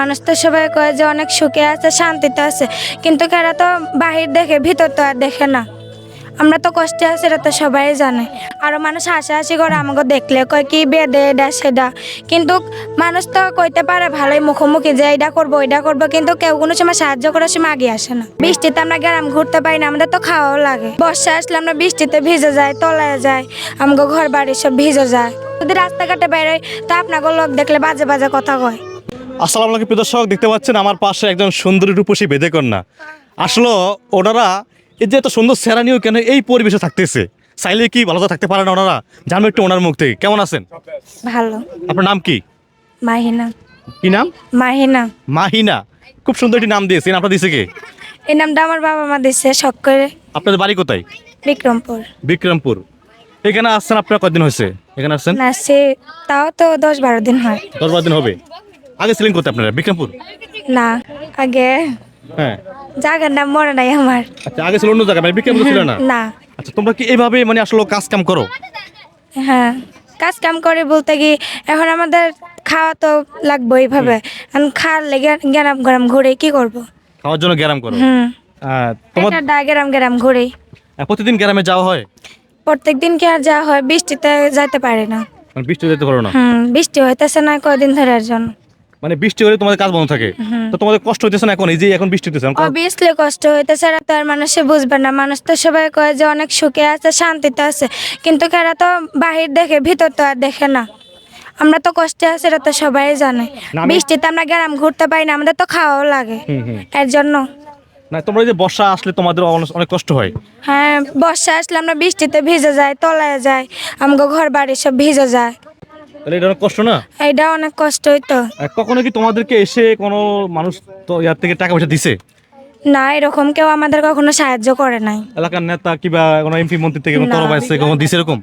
মানুষ তো সবাই কয় যে অনেক সুখে আছে, শান্তিতে আছে। কিন্তু এরা তো বাহির দেখে, ভিতর তো আর দেখে না। আমরা তো কষ্টে আছি, এটা তো সবাই জানে। আরও মানুষ হাসাহাসি করে আমাকে দেখলে, কয় কি বেদে এটা, সেটা। কিন্তু মানুষ তো কইতে পারে, ভালোই মুখোমুখি যে এটা করব ওইটা করব, কিন্তু কেউ কোনো সময় সাহায্য করার সময় আগে আসে না। বৃষ্টিতে আমরা গ্রাম ঘুরতে পারি না, আমাদের তো খাওয়াও লাগে। বর্ষা আসলে আমরা বৃষ্টিতে ভিজে যায় তলায় যায় আমাকে ঘর বাড়ি সব ভিজে যায়। যদি রাস্তাঘাটে বেরোয়, তা আপনাকে লোক দেখলে বাজে বাজে কথা কয়। আসসালামু আলাইকুম প্রিয় দর্শক দেখতে পাচ্ছেন আমার পাশে একজন সুন্দরী রূপসী বেদে কন্যা আসলে ওনারা এই যে এত সুন্দর সেরা নিয়েও কেন এই পরিবেশে থাকতেছে? চাইলে কি ভালো থাকতে পারে না ওনারা? জানব একটু ওনার মুখ থেকে। কেমন আছেন? ভালো। আপনার নাম কি? মাহিনা। কি নাম? মাহিনা। মাহিনা। খুব সুন্দর একটি নাম দিয়েছেন। আপনার দিয়েছে কি? এই নামটা আমার বাবা মা দিচ্ছে শখ করে। আপনাদের বাড়ি কোথায়? বিক্রমপুর। বিক্রমপুর। এখানে আসছেন আপনার কতদিন হয়েছে? এখানে আসছেন? না সে তাও তো দশ বারো দিন হয়। দশ বারো দিন হবে। আগে ছিলেন কোথায় আপনারা বিক্রমপুর? না আগে। হ্যাঁ। জায়গার নাম মনে নাই আমার। আচ্ছা আগে ছিল অন্য জায়গায় মানে বিক্রমপুর ছিল না? না। আচ্ছা তোমরা কি এইভাবে মানে আসলে কাজ কাম করো? হ্যাঁ কাজ কাম করে বলতে কি এখন আমাদের খাওয়া তো লাগবে এইভাবে। এখন খাওয়ার লেগে গ্যারাম গ্যারাম ঘুরে কি করব? খাওয়ার জন্য গ্যারাম করো? হুম। তোমার ডা গ্যারাম গ্যারাম ঘুরে। প্রতিদিন গ্রামে যাওয়া হয়? প্রত্যেক দিন কি আর যাওয়া হয়? বৃষ্টিতে যাইতে পারে না। মানে বৃষ্টি যেতে পারো না? হুম বৃষ্টি হইতেছে না কয়দিন ধরে এর জন্য মানে বৃষ্টি হলে তোমাদের কাজ বন্ধ থাকে। তো তোমাদের কষ্ট হইতেছে না এখন? এই যে এখন বৃষ্টি হইতেছে অবভিয়াসলি কষ্ট হইতেছে আর মানুষে বুঝবে না। মানুষ তো সবাই কয় যে অনেক সুখে আছে শান্তিতে আছে। কিন্তু এরা তো বাহির দেখে ভিতর তো আর দেখে না। আমরা তো কষ্টে আছি এটা তো সবাই জানে। বৃষ্টিতে আমরা গ্রাম ঘুরতে পারি না আমাদের তো খাওয়াও লাগে। এর জন্য। না তোমরা যে বর্ষা আসলে তোমাদের অনেক- কষ্ট হয়। হ্যাঁ বর্ষা আসলে আমরা বৃষ্টিতে ভিজে যাই তলায় যাই আমাকে ঘর বাড়ি সব ভিজে যায়। তাহলে এটা অনেক কষ্ট না? এইটা অনেক কষ্ট হইতো। কখনো কি তোমাদেরকে এসে কোনো মানুষ তো ইয়ার থেকে টাকা পয়সা দিছে? না এরকম কেউ আমাদের কখনো সাহায্য করে নাই। এলাকার নেতা কিবা কোনো এমপি মন্ত্রী থেকে কোনো না। তরফ আসছে কখনো দিছে এরকম?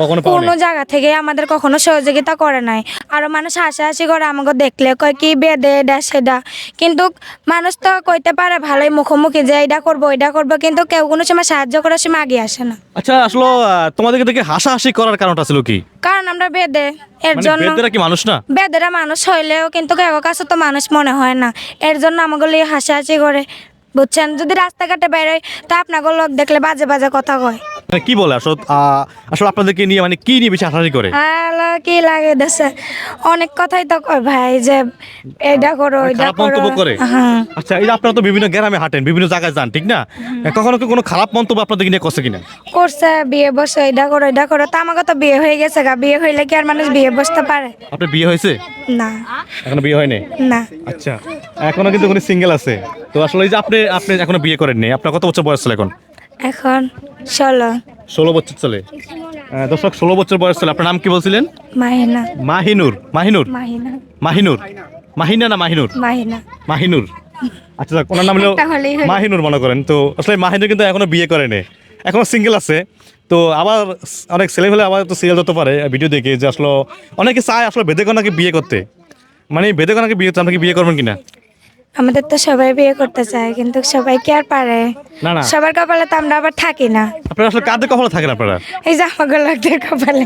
কখনো কোনো জায়গা থেকে আমাদের কখনো সহযোগিতা করে নাই। আরও মানুষ হাসাহাসি করে আমাকে দেখলে কয় কি বেদে এটা সেটা। কিন্তু মানুষ তো কইতে পারে ভালোই মুখোমুখি যে এটা করব ওইটা করব কিন্তু কেউ কোনো সময় সাহায্য করার সময় আগে আসে না। আচ্ছা আসলে তোমাদেরকে দেখে হাসাহাসি করার কারণটা ছিল কি আমরা বেদে এর মানে জন্য বেদেরা কি মানুষ না? বেদেরা মানুষ হইলেও কিন্তু কেউ কাছে তো মানুষ মনে হয় না। এর জন্য আমাকে হাসি হাসাহাসি করে। বুঝছেন? যদি রাস্তাঘাটে বেরোয় তা আপনাকে লোক দেখলে বাজে বাজে কথা কয়। কি বলে আসলে আসলে আপনাদেরকে নিয়ে মানে কি নিয়ে বেশি হাসাহাসি করে? কি লাগে দেশে? অনেক কথাই তো কয় ভাই যে এটা করো মানে খারাপ মন্তব্য করে। হ্যাঁ। আচ্ছা এই যে আপনারা তো বিভিন্ন গ্রামে হাঁটেন বিভিন্ন জায়গায় যান ঠিক না? কখনো কি কোনো খারাপ মন্তব্য আপনাদেরকে নিয়ে করছে কিনা? করছে বিয়ে বসে এটা করো এটা করো। তা আমাকে তো বিয়ে হয়ে গেছে গা বিয়ে হইলে কি আর মানুষ বিয়ে বসতে পারে? আপনার বিয়ে হয়েছে? না। এখনও বিয়ে হয়নি? না। আচ্ছা এখনও কিন্তু কোনো সিঙ্গেল আছে। তো আসলে এই যে আপনি আপনি এখনও বিয়ে করেননি আপনার কত বছর বয়স ছিল এখন? এখন ষোলো। ষোলো বছর চলে। দর্শক ষোলো বছর বয়স ছিল আপনার নাম কি বলছিলেন? মাহিনা। মাহিনুর। মাহিনুর? মাহিনা। মাহিনুর। মাহিনা না মাহিনুর? মাহিনা। মাহিনুর। আচ্ছা যাক, ওনার নাম হলো। মাহিনুর মনে করেন। তো আসলে মাহিনুর কিন্তু এখনও বিয়ে করেনি। এখনও সিঙ্গেল আছে। তো আবার অনেক ছেলে ফেলে আবার তো সিরিয়াল হতে পারে ভিডিও দেখে যে আসলে অনেকে চায় আসলে বেদে কন্যাকে বিয়ে করতে। মানে বেদে কন্যাকে বিয়ে আপনি কি বিয়ে করবেন কিনা? আমাদের তো সবাই বিয়ে করতে চায় কিন্তু সবাই কি আর পারে? না না। সবার কপালে তো আমরা আবার থাকি না। আপনারা আসলে কাদের কপালে থাকেন আপনারা? এই যে আমার লোকদের কপালে।